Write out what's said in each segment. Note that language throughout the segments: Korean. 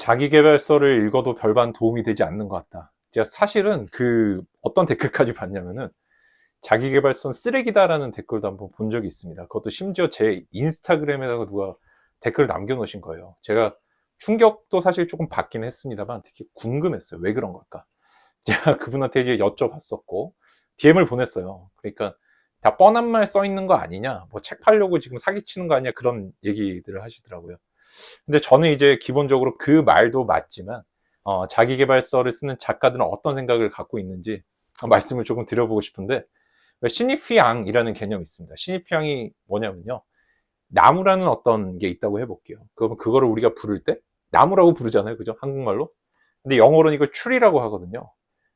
자기계발서를 읽어도 별반 도움이 되지 않는 것 같다. 제가 사실은 그 어떤 댓글까지 봤냐면은 자기계발서는 쓰레기다라는 댓글도 한번 본 적이 있습니다. 그것도 심지어 제 인스타그램에다가 누가 댓글을 남겨놓으신 거예요. 제가 충격도 사실 조금 받긴 했습니다만 되게 궁금했어요. 왜 그런 걸까? 제가 그분한테 이제 여쭤봤었고 DM을 보냈어요. 그러니까 다 뻔한 말 써 있는 거 아니냐? 뭐 책 팔려고 지금 사기치는 거 아니냐? 그런 얘기들을 하시더라고요. 근데 저는 이제 기본적으로 그 말도 맞지만 어, 자기개발서를 쓰는 작가들은 어떤 생각을 갖고 있는지 말씀을 조금 드려보고 싶은데 신입휘양이라는 개념이 있습니다. 신입휘양이 뭐냐면요. 나무라는 어떤 게 있다고 해볼게요. 그러면 그거를 우리가 부를 때 나무라고 부르잖아요. 그죠? 한국말로. 근데 영어로는 이걸 추리라고 하거든요.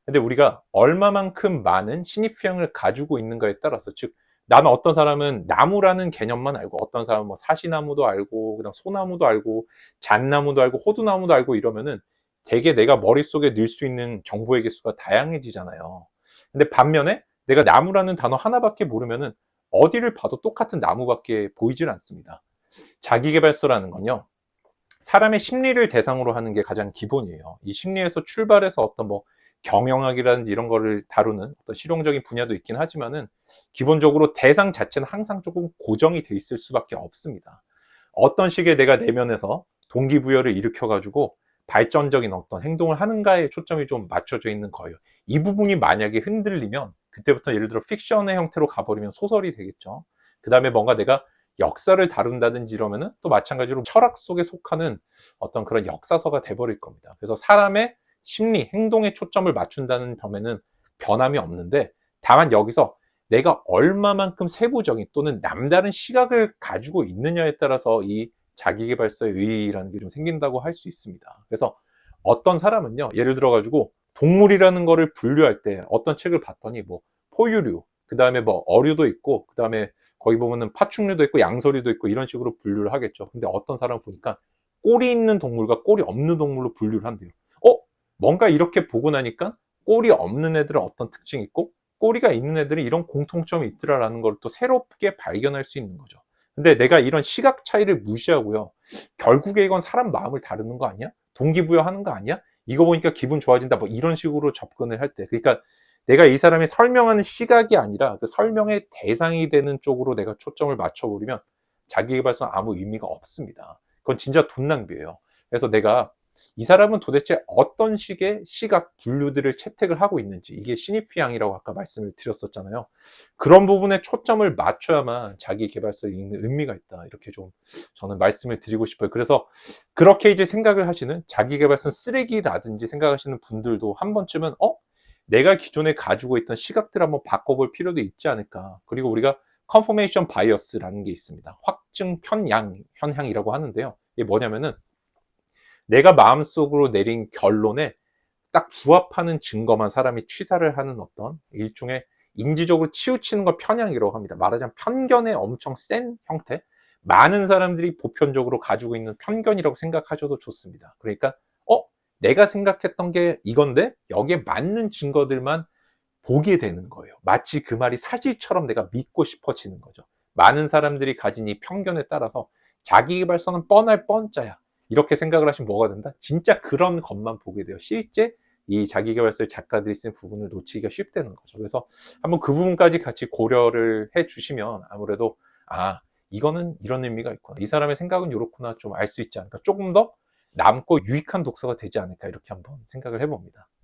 근데 우리가 얼마만큼 많은 신입휘양을 가지고 있는가에 따라서 즉 나는 어떤 사람은 나무라는 개념만 알고 어떤 사람은 뭐 사시나무도 알고 그다음 소나무도 알고 잣나무도 알고 호두나무도 알고 이러면은 되게 내가 머릿속에 넣을 수 있는 정보의 개수가 다양해지잖아요. 근데 반면에 내가 나무라는 단어 하나밖에 모르면은 어디를 봐도 똑같은 나무밖에 보이질 않습니다. 자기개발서라는 건요. 사람의 심리를 대상으로 하는 게 가장 기본이에요. 이 심리에서 출발해서 어떤 뭐 경영학이라든지 이런 거를 다루는 어떤 실용적인 분야도 있긴 하지만은 기본적으로 대상 자체는 항상 조금 고정이 돼 있을 수밖에 없습니다. 어떤 식의 내가 내면에서 동기부여를 일으켜가지고 발전적인 어떤 행동을 하는가에 초점이 좀 맞춰져 있는 거예요. 이 부분이 만약에 흔들리면 그때부터 예를 들어 픽션의 형태로 가버리면 소설이 되겠죠. 그 다음에 뭔가 내가 역사를 다룬다든지 이러면은 또 마찬가지로 철학 속에 속하는 어떤 그런 역사서가 돼버릴 겁니다. 그래서 사람의 심리, 행동에 초점을 맞춘다는 점에는 변함이 없는데 다만 여기서 내가 얼마만큼 세부적인 또는 남다른 시각을 가지고 있느냐에 따라서 이 자기개발서의 의의라는 게 좀 생긴다고 할 수 있습니다. 그래서 어떤 사람은요, 예를 들어가지고 동물이라는 거를 분류할 때 어떤 책을 봤더니 뭐 포유류, 그 다음에 뭐 어류도 있고, 그 다음에 거기 보면은 파충류도 있고 양서류도 있고 이런 식으로 분류를 하겠죠. 근데 어떤 사람 보니까 꼬리 있는 동물과 꼬리 없는 동물로 분류를 한대요. 어? 뭔가 이렇게 보고 나니까 꼬리 없는 애들은 어떤 특징이 있고 꼬리가 있는 애들은 이런 공통점이 있더라라는 걸 또 새롭게 발견할 수 있는 거죠. 근데 내가 이런 시각 차이를 무시하고요. 결국에 이건 사람 마음을 다루는 거 아니야? 동기부여하는 거 아니야? 이거 보니까 기분 좋아진다. 뭐 이런 식으로 접근을 할 때. 그러니까 내가 이 사람이 설명하는 시각이 아니라 그 설명의 대상이 되는 쪽으로 내가 초점을 맞춰버리면 자기개발서는 아무 의미가 없습니다. 그건 진짜 돈 낭비예요. 그래서 내가 이 사람은 도대체 어떤 식의 시각 분류들을 채택을 하고 있는지 이게 신입휘양이라고 아까 말씀을 드렸었잖아요. 그런 부분에 초점을 맞춰야만 자기 개발서에 있는 의미가 있다. 이렇게 좀 저는 말씀을 드리고 싶어요. 그래서 그렇게 이제 생각을 하시는 자기 개발서는 쓰레기라든지 생각하시는 분들도 한 번쯤은 어? 내가 기존에 가지고 있던 시각들 한번 바꿔볼 필요도 있지 않을까. 그리고 우리가 컨포메이션 바이어스라는 게 있습니다. 확증 편향 현향이라고 하는데요. 이게 뭐냐면은 내가 마음속으로 내린 결론에 딱 부합하는 증거만 사람이 취사를 하는 어떤 일종의 인지적으로 치우치는 걸 편향이라고 합니다. 말하자면 편견의 엄청 센 형태. 많은 사람들이 보편적으로 가지고 있는 편견이라고 생각하셔도 좋습니다. 그러니까, 어? 내가 생각했던 게 이건데, 여기에 맞는 증거들만 보게 되는 거예요. 마치 그 말이 사실처럼 내가 믿고 싶어지는 거죠. 많은 사람들이 가진 이 편견에 따라서 자기 개발서는 뻔할 뻔짜야. 이렇게 생각을 하시면 뭐가 된다? 진짜 그런 것만 보게 돼요. 실제 이 자기개발서의 작가들이 쓴 부분을 놓치기가 쉽다는 거죠. 그래서 한번 그 부분까지 같이 고려를 해 주시면 아무래도 아 이거는 이런 의미가 있구나. 이 사람의 생각은 이렇구나 좀 알 수 있지 않을까. 조금 더 남고 유익한 독서가 되지 않을까 이렇게 한번 생각을 해봅니다.